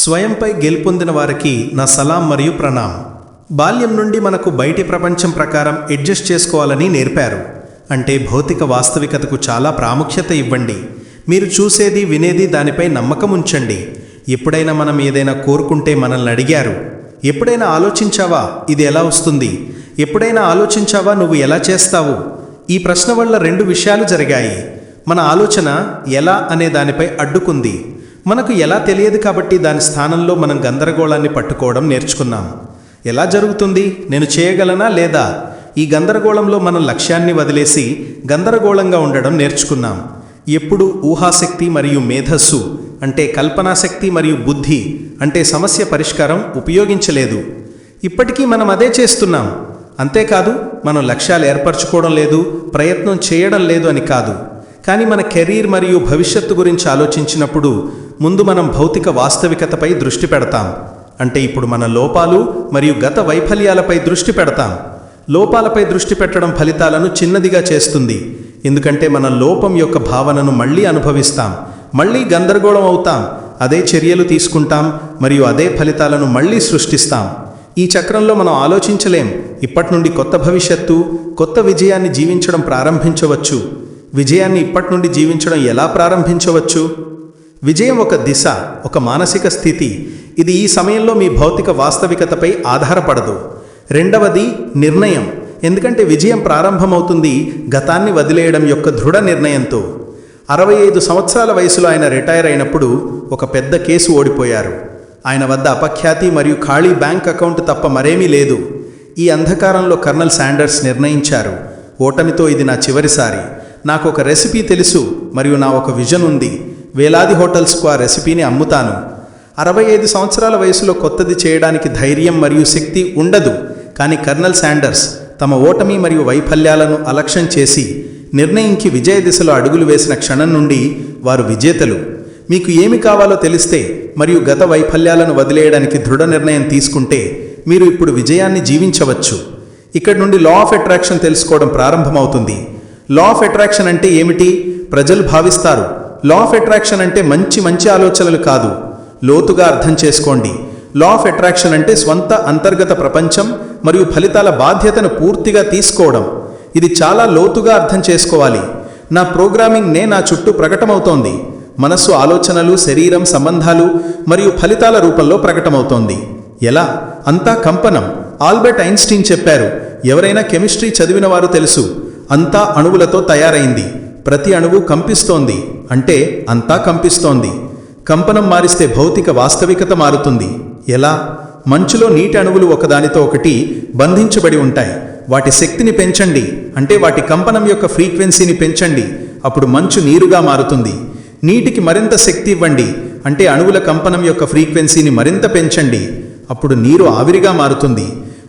స్వయంపై గెలుపొందిన వారికి నా సలాం మరియు ప్రణాం బాల్యం నుండి మనకు బయటి ప్రపంచం ప్రకారం అడ్జస్ట్ చేసుకోవాలని నేర్పారు. అంటే భౌతిక వాస్తవికతకు చాలా ప్రాముఖ్యత ఇవ్వండి. మీరు చూసేది వినేది దానిపై నమ్మకం ఉంచండి. ఎప్పుడైనా మనం ఏదైనా కోరుకుంటే మనల్ని అడిగారు. ఎప్పుడైనా ఆలోచించావా ఇది ఎలా వస్తుంది? ఎప్పుడైనా ఆలోచించావా నువ్వు ఎలా చేస్తావు? ఈ ప్రశ్న వల్ల రెండు విషయాలు జరిగాయి. మన ఆలోచన ఎలా అనే దానిపై అడ్డుకుంది. మనకు ఎలా తెలియదు కాబట్టి దాని స్థానంలో మనం గందరగోళాన్ని పట్టుకోవడం నేర్చుకున్నాం. ఎలా జరుగుతుంది? నేను చేయగలనా లేదా? ఈ గందరగోళంలో మనం లక్ష్యాన్ని వదిలేసి గందరగోళంగా ఉండడం నేర్చుకున్నాం. ఎప్పుడు ఊహాశక్తి మరియు మేధస్సు అంటే కల్పనాశక్తి మరియు బుద్ధి అంటే సమస్య పరిష్కారం ఉపయోగించలేదు. ఇప్పటికీ మనం అదే చేస్తున్నాం. అంతేకాదు మనం లక్ష్యాలు ఏర్పరచుకోవడం లేదు ప్రయత్నం చేయడం లేదు అని కాదు. కానీ మన కెరీర్ మరియు భవిష్యత్తు గురించి ఆలోచించినప్పుడు ముందు మనం భౌతిక వాస్తవికతపై దృష్టి పెడతాం. అంటే ఇప్పుడు మన లోపాలు మరియు గత వైఫల్యాలపై దృష్టి పెడతాం. లోపాలపై దృష్టి పెట్టడం ఫలితాలను చిన్నదిగా చేస్తుంది. ఎందుకంటే మన లోపం యొక్క భావనను మళ్ళీ అనుభవిస్తాం. మళ్ళీ గందరగోళం అవుతాం. అదే చర్యలు తీసుకుంటాం మరియు అదే ఫలితాలను మళ్ళీ సృష్టిస్తాం. ఈ చక్రంలో మనం ఆలోచించలేం. ఇప్పటి నుండి కొత్త భవిష్యత్తు కొత్త విజయాన్ని జీవించడం ప్రారంభించవచ్చు. విజయాన్ని ఇప్పటి నుండి జీవించడం ఎలా ప్రారంభించవచ్చు? విజయం ఒక దిశ ఒక మానసిక స్థితి. ఇది ఈ సమయంలో మీ భౌతిక వాస్తవికతపై ఆధారపడదు. రెండవది నిర్ణయం. ఎందుకంటే విజయం ప్రారంభమవుతుంది గతాన్ని వదిలేయడం యొక్క దృఢ నిర్ణయంతో. అరవై ఐదు సంవత్సరాల వయసులో ఆయన రిటైర్ అయినప్పుడు ఒక పెద్ద కేసు ఓడిపోయారు. ఆయన వద్ద అపఖ్యాతి మరియు ఖాళీ బ్యాంక్ అకౌంట్ తప్ప మరేమీ లేదు. ఈ అంధకారంలో కర్నల్ శాండర్స్ నిర్ణయించారు. ఓటమితో ఇది నా చివరిసారి. నాకు ఒక రెసిపీ తెలుసు మరియు నా ఒక విజన్ ఉంది. వేలాది హోటల్స్కు ఆ రెసిపీని అమ్ముతాను. అరవై ఐదు సంవత్సరాల వయసులో కొత్తది చేయడానికి ధైర్యం మరియు శక్తి ఉండదు. కానీ కర్నల్ శాండర్స్ తమ ఓటమి మరియు వైఫల్యాలను అలక్ష్యం చేసి నిర్ణయించి విజయ దిశలో అడుగులు వేసిన క్షణం నుండి వారు విజేతలు. మీకు ఏమి కావాలో తెలిస్తే మరియు గత వైఫల్యాలను వదిలేయడానికి దృఢ నిర్ణయం తీసుకుంటే మీరు ఇప్పుడు విజయాన్ని జీవించవచ్చు. ఇక్కడ నుండి లా ఆఫ్ అట్రాక్షన్ తెలుసుకోవడం ప్రారంభమవుతుంది. లా ఆఫ్ అట్రాక్షన్ అంటే ఏమిటి? ప్రజలు భావిస్తారు. లా ఆఫ్ అట్రాక్షన్ అంటే మంచి మంచి ఆలోచనలు కాదు. లోతుగా అర్థం చేసుకోండి. లా ఆఫ్ అట్రాక్షన్ అంటే స్వంత అంతర్గత ప్రపంచం మరియు ఫలితాల బాధ్యతను పూర్తిగా తీసుకోవడం. ఇది చాలా లోతుగా అర్థం చేసుకోవాలి. నా ప్రోగ్రామింగ్ నే నా చుట్టూ ప్రకటమవుతోంది. మనస్సు ఆలోచనలు శరీరం సంబంధాలు మరియు ఫలితాల రూపంలో ప్రకటమవుతోంది. ఎలా? అంతా కంపనం. ఆల్బర్ట్ ఐన్స్టీన్ చెప్పారు ఎవరైనా కెమిస్ట్రీ చదివిన వారు తెలుసు అంతా అణువులతో తయారైంది. ప్రతి అణువు కంపిస్తోంది. అంటే అంతా కంపిస్తోంది. కంపనం మారిస్తే భౌతిక వాస్తవికత మారుతుంది. ఎలా? మంచులో నీటి అణువులు ఒకదానితో ఒకటి బంధించబడి ఉంటాయి. వాటి శక్తిని పెంచండి. అంటే వాటి కంపనం యొక్క ఫ్రీక్వెన్సీని పెంచండి. అప్పుడు మంచు నీరుగా మారుతుంది. నీటికి మరింత శక్తి ఇవ్వండి. అంటే అణువుల కంపనం యొక్క ఫ్రీక్వెన్సీని మరింత పెంచండి. అప్పుడు నీరు ఆవిరిగా మారుతుంది.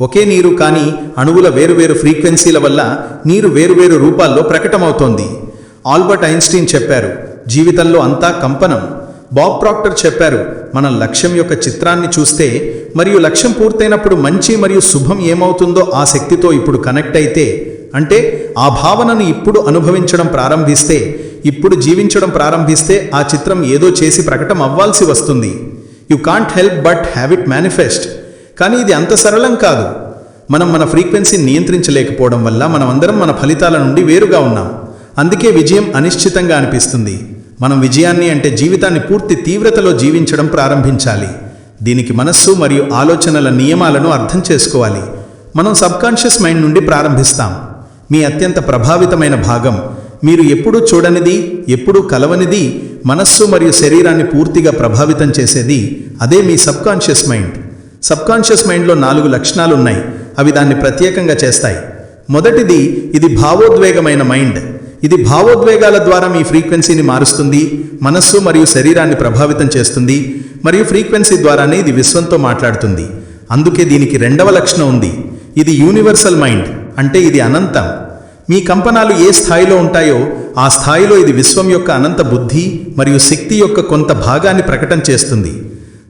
ఒకే నీరు కానీ అణువుల వేరువేరు ఫ్రీక్వెన్సీల వల్ల నీరు వేరువేరు రూపాల్లో ప్రకటమవుతోంది. ఆల్బర్ట్ ఐన్స్టీన్ చెప్పారు జీవితంలో అంతా కంపనం. బాబ్ ప్రాక్టర్ చెప్పారు మన లక్ష్యం యొక్క చిత్రాన్ని చూస్తే మరియు లక్ష్యం పూర్తయినప్పుడు మంచి మరియు శుభం ఏమవుతుందో ఆ శక్తితో ఇప్పుడు కనెక్ట్ అయితే అంటే ఆ భావనను ఇప్పుడు అనుభవించడం ప్రారంభిస్తే ఇప్పుడు జీవించడం ప్రారంభిస్తే ఆ చిత్రం ఏదో చేసి ప్రకటన అవ్వాల్సి వస్తుంది. You can't help but have it manifest కానీ ఇది అంత సరళం కాదు. మనం మన ఫ్రీక్వెన్సీని నియంత్రించలేకపోవడం వల్ల మనమందరం మన ఫలితాల నుండి వేరుగా ఉన్నాం. అందుకే విజయం అనిశ్చితంగా అనిపిస్తుంది. మనం విజయాన్ని అంటే జీవితాన్ని పూర్తి తీవ్రతలో జీవించడం ప్రారంభించాలి. దీనికి మనస్సు మరియు ఆలోచనల నియమాలను అర్థం చేసుకోవాలి. మనం సబ్కాన్షియస్ మైండ్ నుండి ప్రారంభిస్తాం. మీ అత్యంత ప్రభావితమైన భాగం. మీరు ఎప్పుడూ చూడనిది ఎప్పుడూ కలవనిది మనస్సు మరియు శరీరాన్ని పూర్తిగా ప్రభావితం చేసేది అదే మీ సబ్కాన్షియస్ మైండ్. సబ్కాన్షియస్ మైండ్లో నాలుగు లక్షణాలు ఉన్నాయి అవి దాన్ని ప్రత్యేకంగా చేస్తాయి. మొదటిది ఇది భావోద్వేగమైన మైండ్. ఇది భావోద్వేగాల ద్వారా మీ ఫ్రీక్వెన్సీని మారుస్తుంది మనస్సు మరియు శరీరాన్ని ప్రభావితం చేస్తుంది మరియు ఫ్రీక్వెన్సీ ద్వారానే ఇది విశ్వంతో మాట్లాడుతుంది. అందుకే దీనికి రెండవ లక్షణం ఉంది. ఇది యూనివర్సల్ మైండ్ అంటే ఇది అనంతం. మీ కంపనాలు ఏ స్థాయిలో ఉంటాయో ఆ స్థాయిలో ఇది విశ్వం యొక్క అనంత బుద్ధి మరియు శక్తి యొక్క కొంత భాగాన్ని ప్రకటన చేస్తుంది.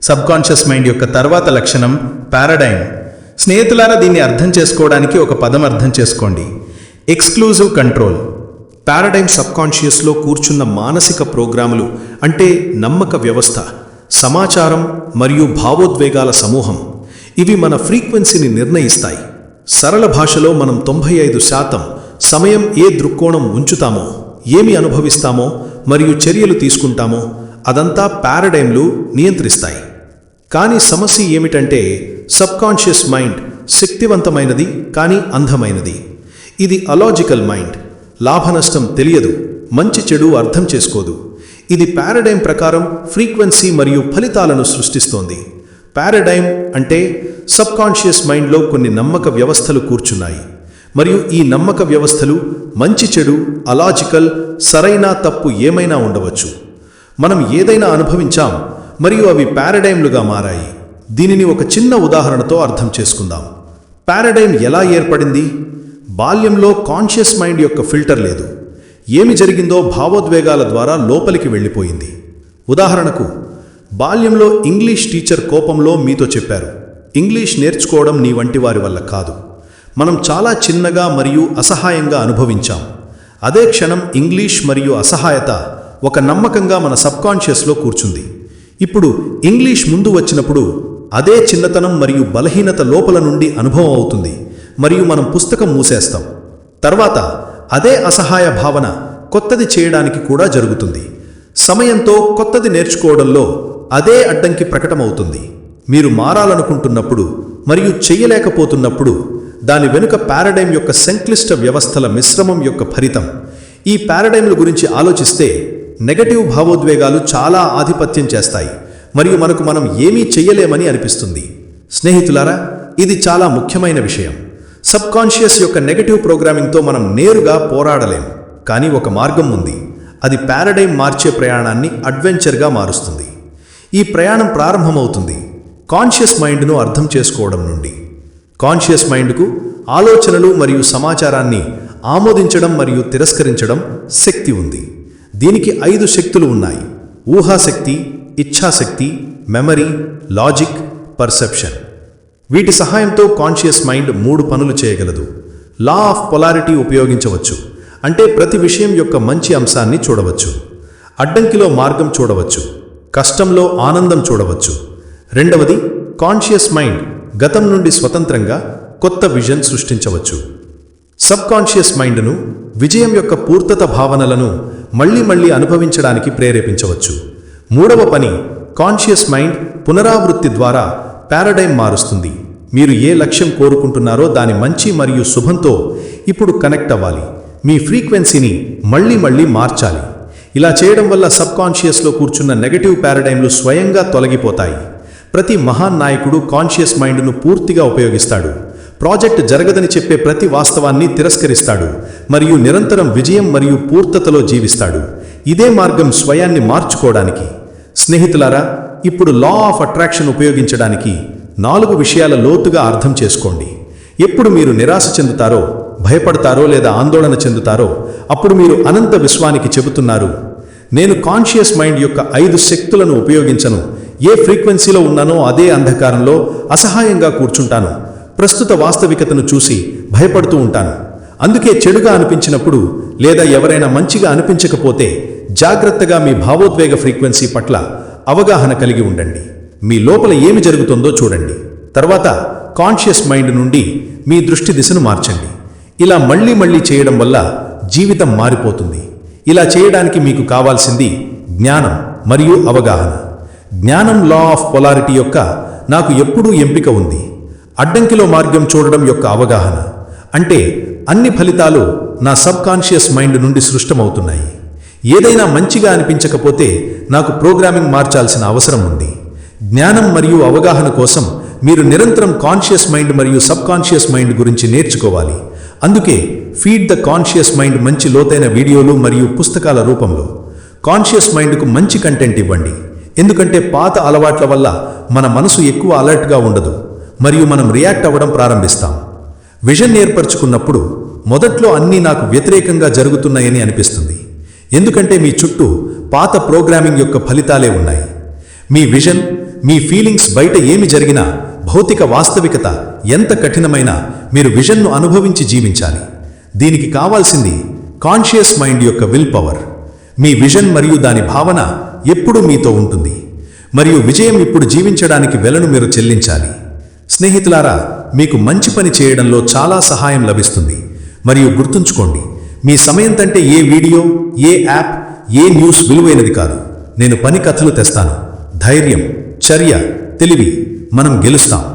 సబ్కాన్షియస్ మైండ్ యొక్క తర్వాత లక్షణం పారాడైమ్. స్నేహితులారా దీన్ని అర్థం చేసుకోవడానికి ఒక పదం అర్థం చేసుకోండి. Exclusive control. పారాడైమ్ సబ్కాన్షియస్లో కూర్చున్న మానసిక ప్రోగ్రాములు అంటే నమ్మక వ్యవస్థ సమాచారం మరియు భావోద్వేగాల సమూహం ఇవి మన ఫ్రీక్వెన్సీని నిర్ణయిస్తాయి. సరళ భాషలో మనం తొంభై ఐదు శాతం సమయం ఏ దృక్కోణం ఉంచుతామో ఏమి అనుభవిస్తామో మరియు చర్యలు తీసుకుంటామో అదంతా పారడైమ్లు నియంత్రిస్తాయి. కానీ సమస్య ఏమిటంటే సబ్కాన్షియస్ మైండ్ శక్తివంతమైనది కానీ అంధమైనది ఇది అలాజికల్ మైండ్. లాభనష్టం తెలియదు మంచి చెడు అర్థం చేసుకోదు. ఇది పారడైమ్ ప్రకారం ఫ్రీక్వెన్సీ మరియు ఫలితాలను సృష్టిస్తోంది. పారడైమ్ అంటే సబ్కాన్షియస్ మైండ్లో కొన్ని నమ్మక వ్యవస్థలు కూర్చున్నాయి. మరియు ఈ నమ్మక వ్యవస్థలు మంచి చెడు అలాజికల్ సరైన తప్పు ఏమైనా ఉండవచ్చు. మనం ఏదైనా అనుభవించాం మరియు అవి పారడైమ్లుగా మారాయి. దీనిని ఒక చిన్న ఉదాహరణతో అర్థం చేసుకుందాం. పారడైమ్ ఎలా ఏర్పడింది? బాల్యంలో కాన్షియస్ మైండ్ యొక్క ఫిల్టర్ లేదు. ఏమి జరిగిందో భావోద్వేగాల ద్వారా లోపలికి వెళ్ళిపోయింది. ఉదాహరణకు బాల్యంలో ఇంగ్లీష్ టీచర్ కోపంలో మీతో చెప్పారు. ఇంగ్లీష్ నేర్చుకోవడం నీ వంటి వారి వల్ల కాదు. మనం చాలా చిన్నగా మరియు అసహాయంగా అనుభవించాం. అదే క్షణం ఇంగ్లీష్ మరియు అసహాయత ఒక నమ్మకంగా మన సబ్కాన్షియస్లో కూర్చుంది. ఇప్పుడు ఇంగ్లీష్ ముందు వచ్చినప్పుడు అదే చిన్నతనం మరియు బలహీనత లోపల నుండి అనుభవం అవుతుంది. మరియు మనం పుస్తకం మూసేస్తాం. తర్వాత అదే అసహాయ భావన కొత్తది చేయడానికి కూడా జరుగుతుంది. సమయంతో కొత్తది నేర్చుకోవడంలో అదే అడ్డంకి ప్రకటమవుతుంది. మీరు మారాలనుకుంటున్నప్పుడు మరియు చెయ్యలేకపోతున్నప్పుడు దాని వెనుక పారడైమ్ యొక్క సంక్లిష్ట వ్యవస్థల మిశ్రమం యొక్క ఫలితం. ఈ పారడైమ్ల గురించి ఆలోచిస్తే నెగటివ్ భావోద్వేగాలు చాలా ఆధిపత్యం చేస్తాయి. మరియు మనకు మనం ఏమీ చెయ్యలేమని అనిపిస్తుంది. స్నేహితులారా ఇది చాలా ముఖ్యమైన విషయం. సబ్కాన్షియస్ యొక్క నెగటివ్ ప్రోగ్రామింగ్తో మనం నేరుగా పోరాడలేం కానీ ఒక మార్గం ఉంది. అది పారడైమ్ మార్చే ప్రయాణాన్ని అడ్వెంచర్గా మారుస్తుంది. ఈ ప్రయాణం ప్రారంభమవుతుంది. కాన్షియస్ మైండ్ను అర్థం చేసుకోవడం నుండి. కాన్షియస్ మైండ్కు ఆలోచనలు మరియు సమాచారాన్ని ఆమోదించడం మరియు తిరస్కరించడం శక్తి ఉంది. దీనికి ఐదు శక్తులు ఉన్నాయి. ఊహాశక్తి ఇచ్ఛాశక్తి మెమరీ లాజిక్ పర్సెప్షన్ వీటి సహాయంతో కాన్షియస్ మైండ్ మూడు పనులు చేయగలదు. లా ఆఫ్ పొలారిటీ ఉపయోగించవచ్చు. అంటే ప్రతి విషయం యొక్క మంచి అంశాన్ని చూడవచ్చు. అడ్డంకిలో మార్గం చూడవచ్చు. కష్టంలో ఆనందం చూడవచ్చు. రెండవది కాన్షియస్ మైండ్ గతం నుండి స్వతంత్రంగా కొత్త విజన్ సృష్టించవచ్చు. సబ్ కాన్షియస్ మైండ్ను విజయం యొక్క పూర్తత భావనలను మళ్ళీ మళ్ళీ అనుభవించడానికి ప్రేరేపించవచ్చు. మూడవ పని కాన్షియస్ మైండ్ పునరావృత్తి ద్వారా పారడైమ్ మారుస్తుంది. మీరు ఏ లక్ష్యం కోరుకుంటున్నారో దాని మంచి మరియు శుభంతో ఇప్పుడు కనెక్ట్ అవ్వాలి. మీ ఫ్రీక్వెన్సీని మళ్ళీ మళ్ళీ మార్చాలి. ఇలా చేయడం వల్ల సబ్ కాన్షియస్లో కూర్చున్న నెగటివ్ పారడైమ్లు స్వయంగా తొలగిపోతాయి. ప్రతి మహాన్ నాయకుడు కాన్షియస్ మైండ్ను పూర్తిగా ఉపయోగిస్తాడు. ప్రాజెక్ట్ జరగదని చెప్పే ప్రతి వాస్తవాన్ని తిరస్కరిస్తాడు మరియు నిరంతరం విజయం మరియు పూర్తతలో జీవిస్తాడు. ఇదే మార్గం స్వయాన్ని మార్చుకోవడానికి. స్నేహితులారా ఇప్పుడు లా ఆఫ్ అట్రాక్షన్ ఉపయోగించడానికి నాలుగు విషయాల లోతుగా అర్థం చేసుకోండి. ఎప్పుడు మీరు నిరాశ చెందుతారో భయపడతారో లేదా ఆందోళన చెందుతారో అప్పుడు మీరు అనంత విశ్వానికి చెబుతున్నారు. నేను కాన్షియస్ మైండ్ యొక్క ఐదు శక్తులను ఉపయోగించను. ఏ ఫ్రీక్వెన్సీలో ఉన్నానో అదే అంధకారంలో అసహాయంగా కూర్చుంటాను. ప్రస్తుత వాస్తవికతను చూసి భయపడుతూ ఉంటాను. అందుకే చెడుగా అనిపించినప్పుడు లేదా ఎవరైనా మంచిగా అనిపించకపోతే జాగ్రత్తగా మీ భావోద్వేగ ఫ్రీక్వెన్సీ పట్ల అవగాహన కలిగి ఉండండి. మీ లోపల ఏమి జరుగుతుందో చూడండి. తర్వాత కాన్షియస్ మైండ్ నుండి మీ దృష్టి దిశను మార్చండి. ఇలా మళ్ళీ మళ్ళీ చేయడం వల్ల జీవితం మారిపోతుంది. ఇలా చేయడానికి మీకు కావాల్సింది జ్ఞానం మరియు అవగాహన. జ్ఞానం లా ఆఫ్ పొలారిటీ యొక్క నాకు ఎప్పుడూ ఎంపిక ఉంది. అడ్డంకిలో మార్గం చూడడం యొక్క అవగాహన. అంటే అన్ని ఫలితాలు నా సబ్ కాన్షియస్ మైండ్ నుండి సృష్టమవుతున్నాయి. ఏదైనా మంచిగా అనిపించకపోతే నాకు ప్రోగ్రామింగ్ మార్చాల్సిన అవసరం ఉంది. జ్ఞానం మరియు అవగాహన కోసం మీరు నిరంతరం కాన్షియస్ మైండ్ మరియు సబ్ కాన్షియస్ మైండ్ గురించి నేర్చుకోవాలి. అందుకే ఫీడ్ ద కాన్షియస్ మైండ్ మంచి లోతైన వీడియోలు మరియు పుస్తకాల రూపంలో. కాన్షియస్ మైండ్కు మంచి కంటెంట్ ఇవ్వండి. ఎందుకంటే పాత అలవాట్ల వల్ల మన మనసు ఎక్కువ అలర్ట్గా ఉండదు. మరియు మనం రియాక్ట్ అవ్వడం ప్రారంభిస్తాం. విజన్ ఏర్పరచుకున్నప్పుడు మొదట్లో అన్నీ నాకు వ్యతిరేకంగా జరుగుతున్నాయని అనిపిస్తుంది. ఎందుకంటే మీ చుట్టూ పాత ప్రోగ్రామింగ్ యొక్క ఫలితాలే ఉన్నాయి. మీ విజన్ మీ ఫీలింగ్స్ బయట ఏమి జరిగినా భౌతిక వాస్తవికత ఎంత కఠినమైనా మీరు విజన్ను అనుభవించి జీవించాలి. దీనికి కావాల్సింది కాన్షియస్ మైండ్ యొక్క విల్ పవర్. మీ విజన్ మరియు దాని భావన ఎప్పుడూ మీతో ఉంటుంది. మరియు విజయం ఇప్పుడు జీవించడానికి వెలను మీరు చెల్లించాలి. స్నేహితులారా మీకు మంచి పని చేయడంలో చాలా సహాయం లభిస్తుంది. మరియు గుర్తుంచుకోండి మీ సమయం కంటే ఏ వీడియో ఏ యాప్ ఏ న్యూస్ విలువైనది కాదు. నేను పని కథలు తెస్తాను. ధైర్యం చర్య తెలివి. మనం గెలుస్తాం.